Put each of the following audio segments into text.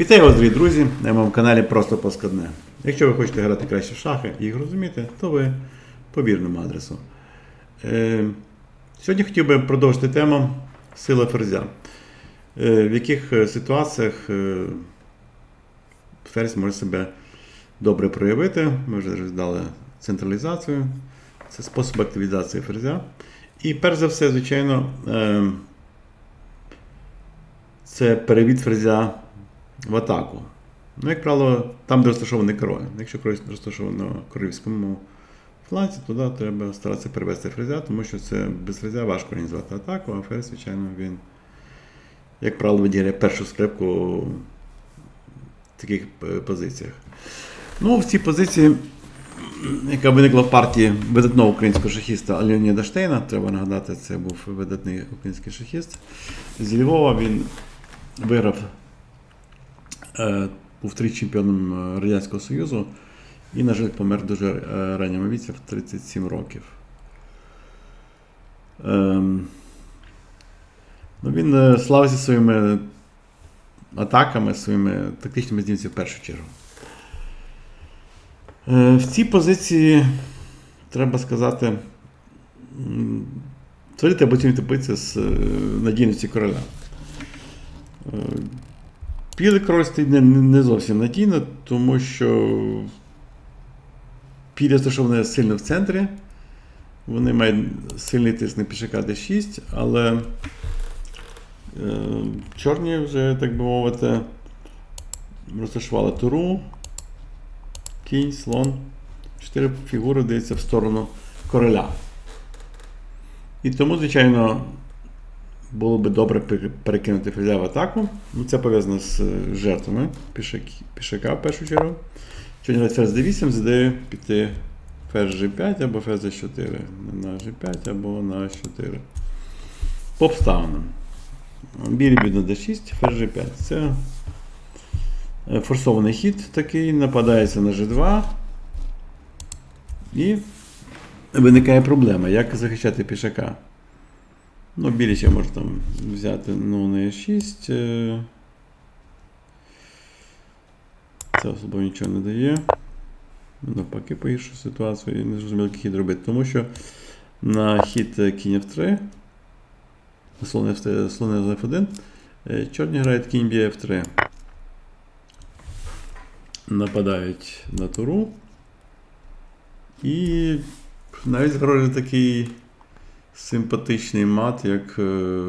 Вітаю вас, дорогі друзі, на моєму каналі Просто Поскладне. Якщо ви хочете грати краще в шахи і їх розуміти, то ви по вірному адресу. Е, сьогодні хотів би продовжити тему сила ферзя. Е, в яких е, ситуаціях е, ферзь може себе добре проявити. Ми вже роздали централізацію, це спосіб активізації ферзя. І перш за все, звичайно, е, це перевід ферзя в атаку. Ну, як правило, там, де розташований король. Якщо король розташований на королівському фланці, туди треба старатися перевести ферзя, тому що це без ферзя важко організувати атаку, а ферзь, звичайно, він, як правило, відіграє першу скрипку в таких е, позиціях. Ну, в цій позиції, яка виникла в партії видатного українського шахіста Леоніда Штейна, треба нагадати, це був видатний український шахіст. Зі Львова він виграв, був три чемпіоном е, Радянського Союзу і, на жаль, помер дуже е, ранньому віці в 37 років. Ем, ну, він е, славився своїми атаками, своїми тактичними здібностями в першу чергу. Е, В цій позиції треба сказати, м, творити або битися з е, надійності короля. Білий король не, не зовсім надійно, тому що пілі розташовані сильно в центрі. Вони мають сильний тиск на пішака d6, але е, чорні вже, так би мовити, розташували туру, кінь, слон. Чотири фігури даються в сторону короля. І тому, звичайно, було би добре перекинути ферзя в атаку. Ну, Це пов'язано з е, жертвами пішака в першу чергу. Грає ферзь d8, з ідеєю піти ферзь g5 або ферзь g4. На g5 або на h4. По обставинам. Білі на d6, ферзь g5. Це е, форсований хід такий, нападається на g2. І виникає проблема, як захищати пішака. Ну, білі ще може там взяти ну, на e6. е. Це особливо нічого не дає. Навпаки, погіршу ситуацію і не зрозуміло, який хід робити. Тому що на хід кінь F3, слон F3, слон F1, е, чорні грають кінь б'є F3. Нападають на туру. І навіть загрожує такий симпатичний мат, як е,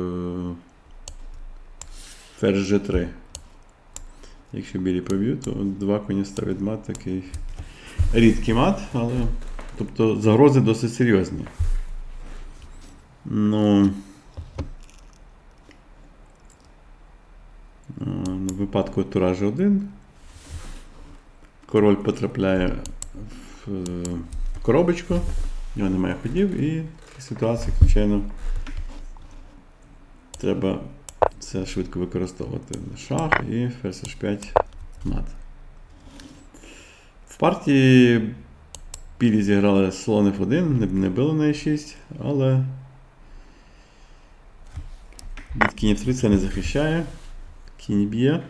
ферзь G3. Якщо білі поб'ють, то два коні ставить мат такий рідкий мат, але тобто загрози досить серйозні. Ну, е, в випадку тура G1 король потрапляє в е, коробочку, в нього немає ходів, і в такій звичайно, треба це швидко використовувати. Шах і ферзь H5 мат. В партії білі зіграли слон F1, не, били на E6, але від кінь F3 це не захищає. Кінь б'є.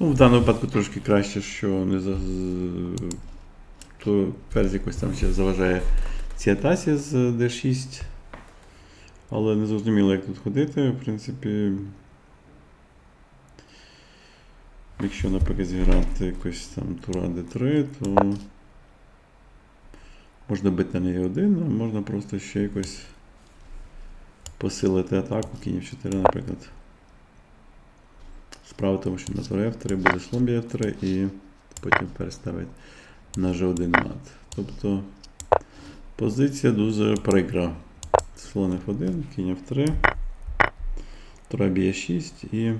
Ну, в даному випадку трошки краще, що не за... то ферзь якось там ще заважає цій атаці з D6. Але не зрозуміло, як тут ходити. В принципі, якщо, наприклад, зіграти якось там тура D3, то можна бити на E1, а можна просто ще якось посилити атаку кінь F4, наприклад. Справа тому, що на тура F3 буде слон F3 і потім переставить на G1 мат. Тобто позиція дуже прикра. Слон F1, кінь F3, тура б'є 6 і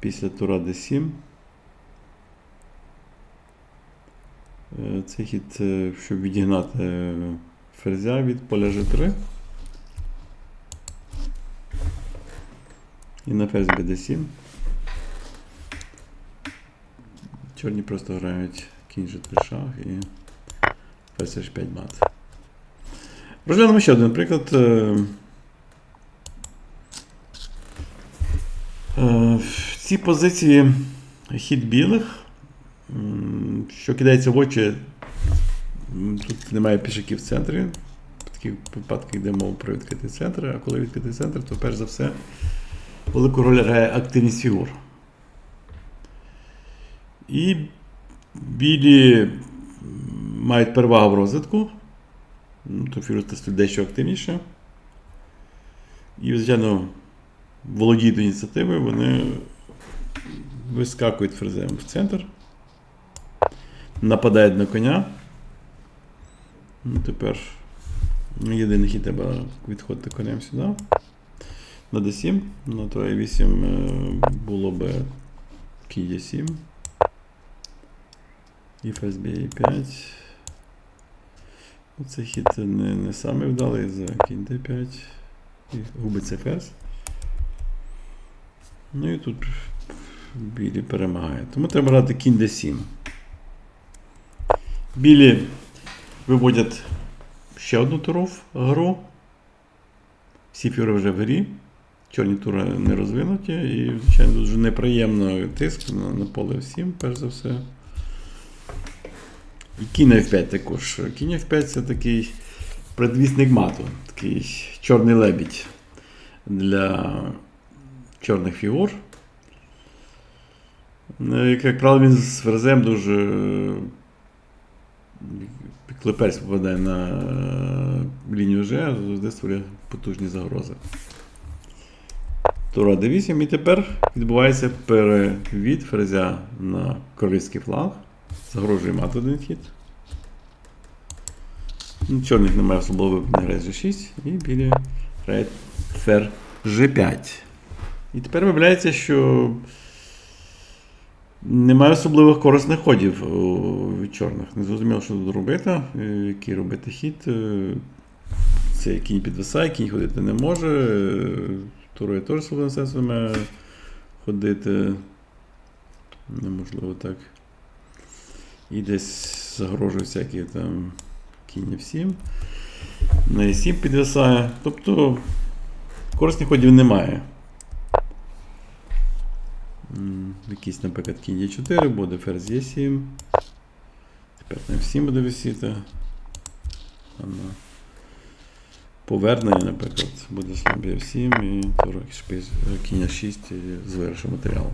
після тура D7 е, цей хід, е, щоб відігнати е, ферзя від поля G3. І на ферзь BD7. Чорні просто грають кінь G3 шах і H5 мат. Розглянемо ще один приклад. Цій позиції хід білих, що кидається в очі, тут немає пішаків в центрі. В таких випадках йде мова про відкритий центр, а коли відкритий центр, то перш за все велику роль грає активність фігур. І білі мають перевагу в розвитку. Ну, То фігури стають дещо активніше. І, звичайно, володіють ініціативою, вони вискакують ферзем в центр, нападають на коня. Ну, тепер єдиний хід треба відходити конем сюди. На d7, на троє 8 е, було би кінь d7. І ферзь b5. Ну, Цей хід не, не самий вдалий за кінь d5. І губиться ферзь. Ну і тут білі перемагає. Тому треба грати кінь d7. Білі виводять ще одну туру в гру. Всі фігури вже в грі. Чорні тури не розвинуті. І, звичайно, дуже неприємно тиск на, на поле F7, перш за все. І кінь F5 також. Кінь F5 це такий предвісник мату, такий чорний лебідь для чорних фігур. Ну, Як, правило, він з ферзем дуже. е, попадає на е, лінію G, завжди створює потужні загрози. Тура d8 і тепер відбувається перевід ферзя на королівський фланг. Загрожує мати один хід. Чорних немає особливо не грає G6 і білі грають фер G5. І тепер виявляється, що немає особливих корисних ходів від чорних. Не зрозуміло, що тут робити, е, який робити хід. Е, Це кінь підвисає, кінь ходити не може. е, Турою теж сенсу має ходити. Неможливо так. І десь загрожує всякі там кінь F7. На E7 підвисає. Тобто корисних ходів немає. Якийсь, наприклад, кінь Е4 буде ферзь Е7. Тепер на F7 буде висіти. А повернення, наприклад, буде слон F7 і кінь 6 з виграшем матеріалу.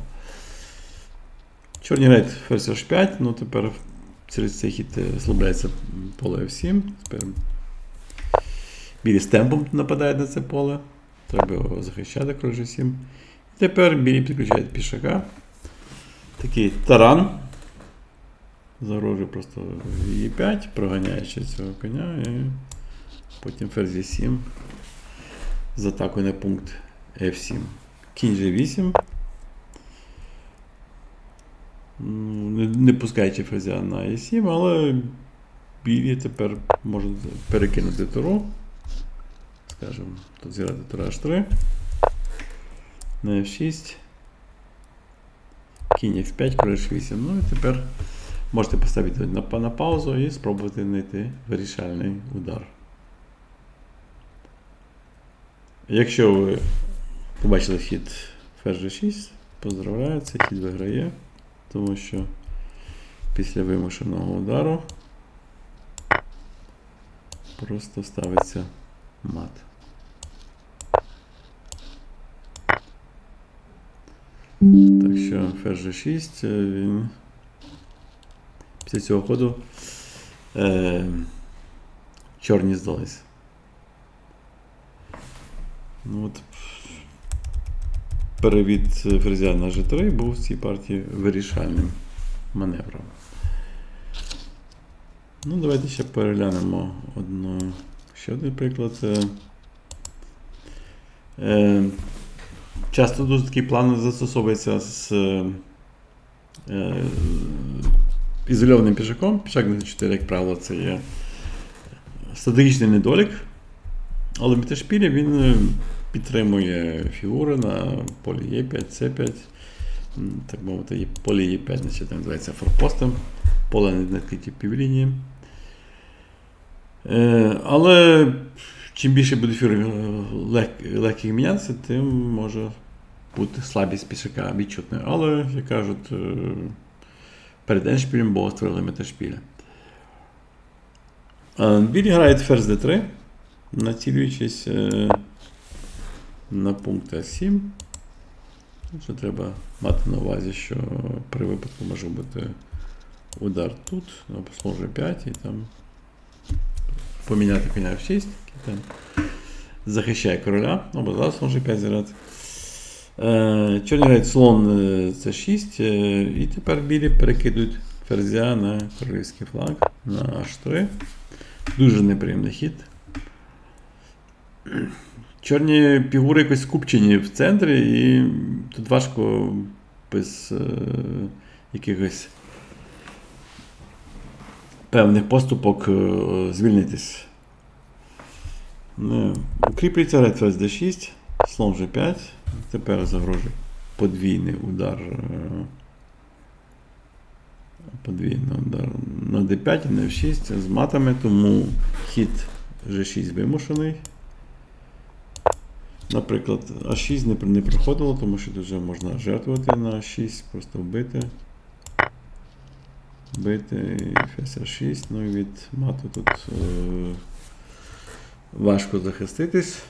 Чорні грають ферзь H5, ну тепер через цей хід е, слабляється поле F7. Тепер білі з темпом нападають на це поле. Треба його захищати кружі 7. І Тепер білі підключають пішака. Такий таран. Загрожує просто Е5, проганяючи цього коня, і потім ферзь Е7 з атакою на пункт F7. Кінь G8. Не, пускаючи ферзя на E7, але білі тепер можуть перекинути туру. Скажімо, тут зіграти тура H3 на F6. Кінь F5, король H8. Ну і тепер можете поставити на, на паузу і спробувати знайти вирішальний удар. Якщо ви побачили хід ферзь G6, поздравляю, цей хід виграє, тому що після вимушеного удару просто ставиться мат. Так що ферзь G6, е, він після цього ходу е, чорні здались. Ну, от, перевід ферзя на G3 був в цій партії вирішальним маневром. Ну, давайте ще переглянемо одну, ще один приклад. Е, Е, часто дуже такий план застосовується з е, ізольованим пішаком. Пішак на 4, як правило, це є стратегічний недолік. Але Мітешпілі він е, підтримує фігури на полі Е5, С5. Так мовити, є полі Е5, значить, там називається форпостом, поле на відкритій півлінії. Е, але чим більше буде фігур лег, легких мінятися, тим може бути слабість пішака відчутною. Але, як кажуть, е, перед еншпілем було створили меташпіля. Е, Білі грають ферзь d3, націлюючись е, на пункт А7. Що треба мати на увазі, що при випадку може бути удар тут, слон G5 і там поміняти коня в 6, який там захищає короля, або зараз слон G5 зіграти. Е, Чорні грають слон е, C6, е, і тепер білі перекидують ферзя на королівський флаг на H3. Дуже неприємний хід. Чорні фігури якось скупчені в центрі, і тут важко без е, якихось певних поступок е, звільнитись. Не. Укріплюється ред ферзь d6, слон g5. Тепер загрожує подвійний удар. е, Подвійний удар на d5 і на f6 з матами, тому хід g6 вимушений. Наприклад, А6 не, проходило, тому що тут вже можна жертвувати на А6, просто вбити. Вбити і ферзь А6, ну і від мату тут е, важко захиститись.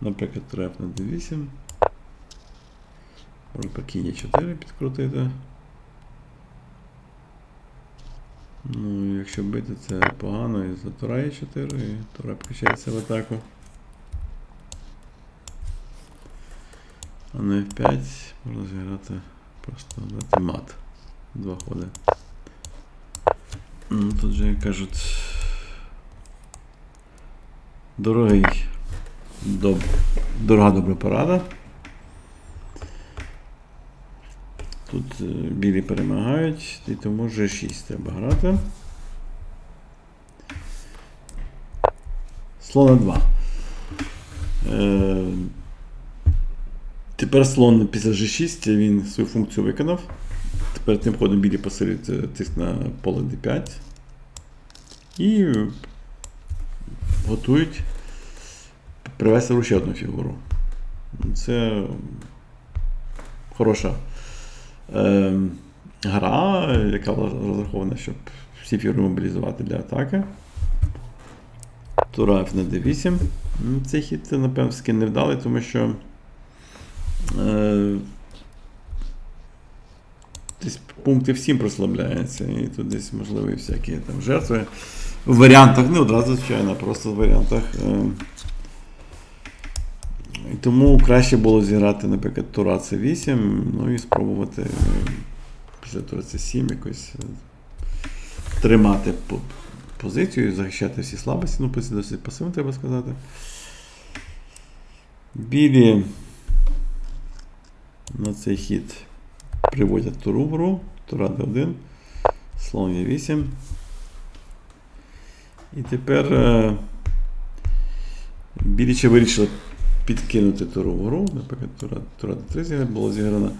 Наприклад, треп на D8. Можна по кіні 4 підкрутити. Ну, якщо бити, це погано, і за Тура є 4, і Тура включається в атаку. А на F5 можна зіграти просто дати мат. Два ходи. Ну, тут же як кажуть. Дорогий. Доб... Дорога добра порада. Тут е, білі перемагають, і тому G6 треба грати. Слон 2. Тепер слон після G6 він свою функцію виконав. Тепер тим ходом білі посилюють тиск на поле D5. І готують привести ще одну фігуру. Це хороша е, гра, яка розрахована, щоб всі фігури мобілізувати для атаки. Тура F на D8. Ну, Цей хід, напевно, таки невдалий, тому що десь пункти всім прослабляються, і тут десь можливі всякі там жертви. В варіантах, не одразу, звичайно, просто в варіантах. Е, і тому краще було зіграти, наприклад, Тура C8, ну і спробувати е, після Тура C7 якось е, тримати по- позицію, захищати всі слабості. Ну, досить пасивна, треба сказати. Білі на цей хід приводять туру в гру, Тура D1, слон Е8. І тепер е, білі ще вирішили підкинути туру в гру, наприклад, тура, тура D3 зігра- було зіграно.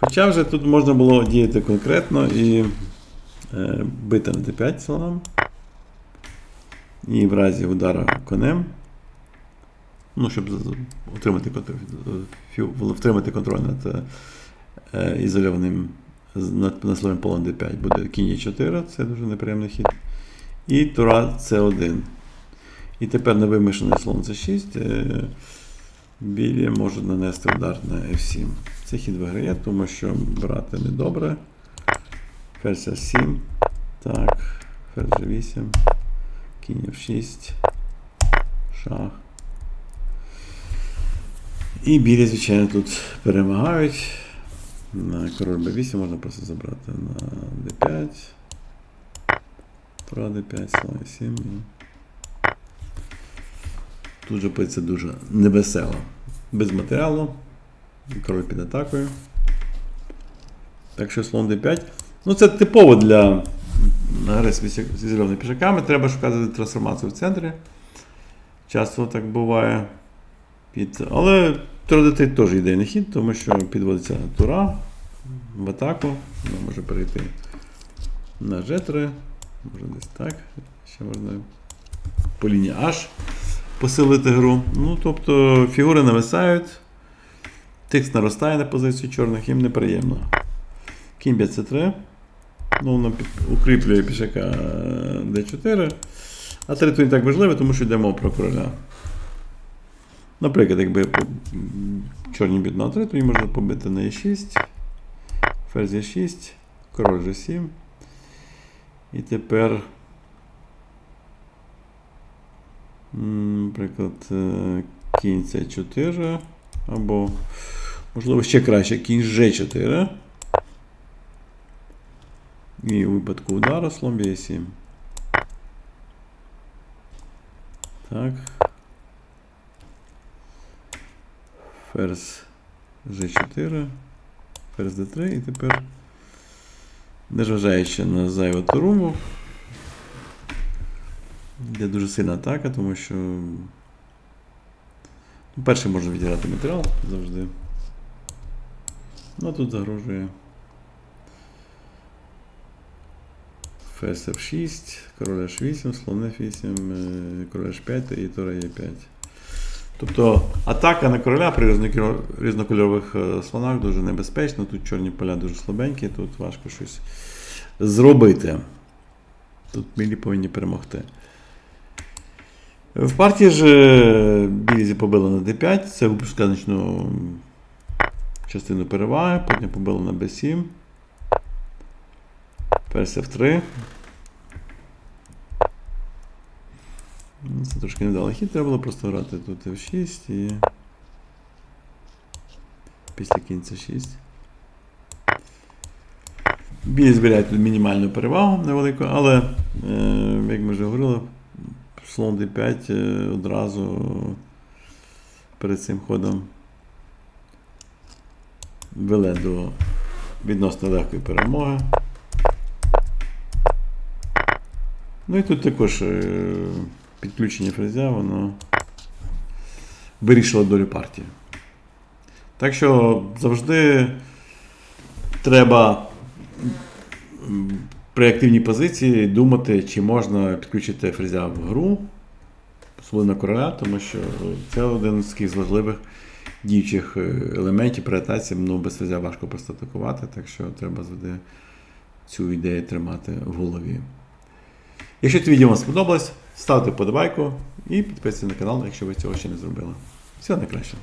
Хоча вже тут можна було діяти конкретно і е, бити на D5 слоном. І в разі удара конем. Ну, щоб отримати втримати контроль над е, ізольованим з- над насловим полем D5 буде кінь Е4, це дуже неприємний хід. І тура С1. І тепер на вимішаний слон С6 е, білі можуть нанести удар на F7. Цей хід виграє, тому що брати недобре. Ферзь А7. Так, ферзь G8. Кінь F6. Шах. І білі, звичайно, тут перемагають. На король b8 можна просто забрати на d5. Тура d5, слон 7. Тут же позиція дуже невесела. Без матеріалу. Король під атакою. Так що слон d5. Ну, це типово для гри з зеленими пішаками. Треба шукати трансформацію в центрі. Часто так буває. Під... Але Тура теж ідейний хід, тому що підводиться тура в атаку. Вона може перейти на G3. Може десь так. Ще можна по лінії H посилити гру. Ну, тобто фігури нависають. Текст наростає на позицію чорних, їм неприємно. Кінь 5 c3. Ну, воно укріплює пішака d4. А 3 то не так важливо, тому що йдемо про короля. Наприклад, якби чорні б'ють на 3, то їм можна побити на e6, ферзь e6, король g7. І тепер. Наприклад, е, кінь c4. Або, можливо, ще краще кінь g4. І у випадку удару слон b7. Так. Ферзь G4. Ферзь D3 і тепер, незважаючи на зайву туруму, йде дуже сильна атака, тому що ну, перший може відіграти матеріал завжди. Ну а тут загрожує ферзь F6, король H8, слон F8, е, король H5 і тура E5. Тобто атака на короля при різнокольор- різнокольорових е, слонах дуже небезпечна. Тут чорні поля дуже слабенькі, тут важко щось зробити. Тут білі повинні перемогти. В партії ж е, білі побили на d5, це випускає значну частину переваги, потім побили на b7. Ферзь F3. Ну, Це трошки невдалий хід, треба було просто грати тут F6 і. Після кінця 6. Білі збирають тут мінімальну перевагу невелику, але, е, як ми вже говорили, слон D5 е, одразу перед цим ходом веде до відносно легкої перемоги. Ну і тут також е, підключення фрезя, воно вирішило долю партії. Так що завжди треба при активній позиції думати, чи можна підключити фрезя в гру, особливо короля, тому що це один з таких важливих діючих е, елементів при атаці. Ну, без фрезя важко просто атакувати, так що треба завжди цю ідею тримати в голові. Якщо це відео вам сподобалось, ставте подобайку і підписуйтесь на канал, якщо ви цього ще не зробили. Всього найкращого.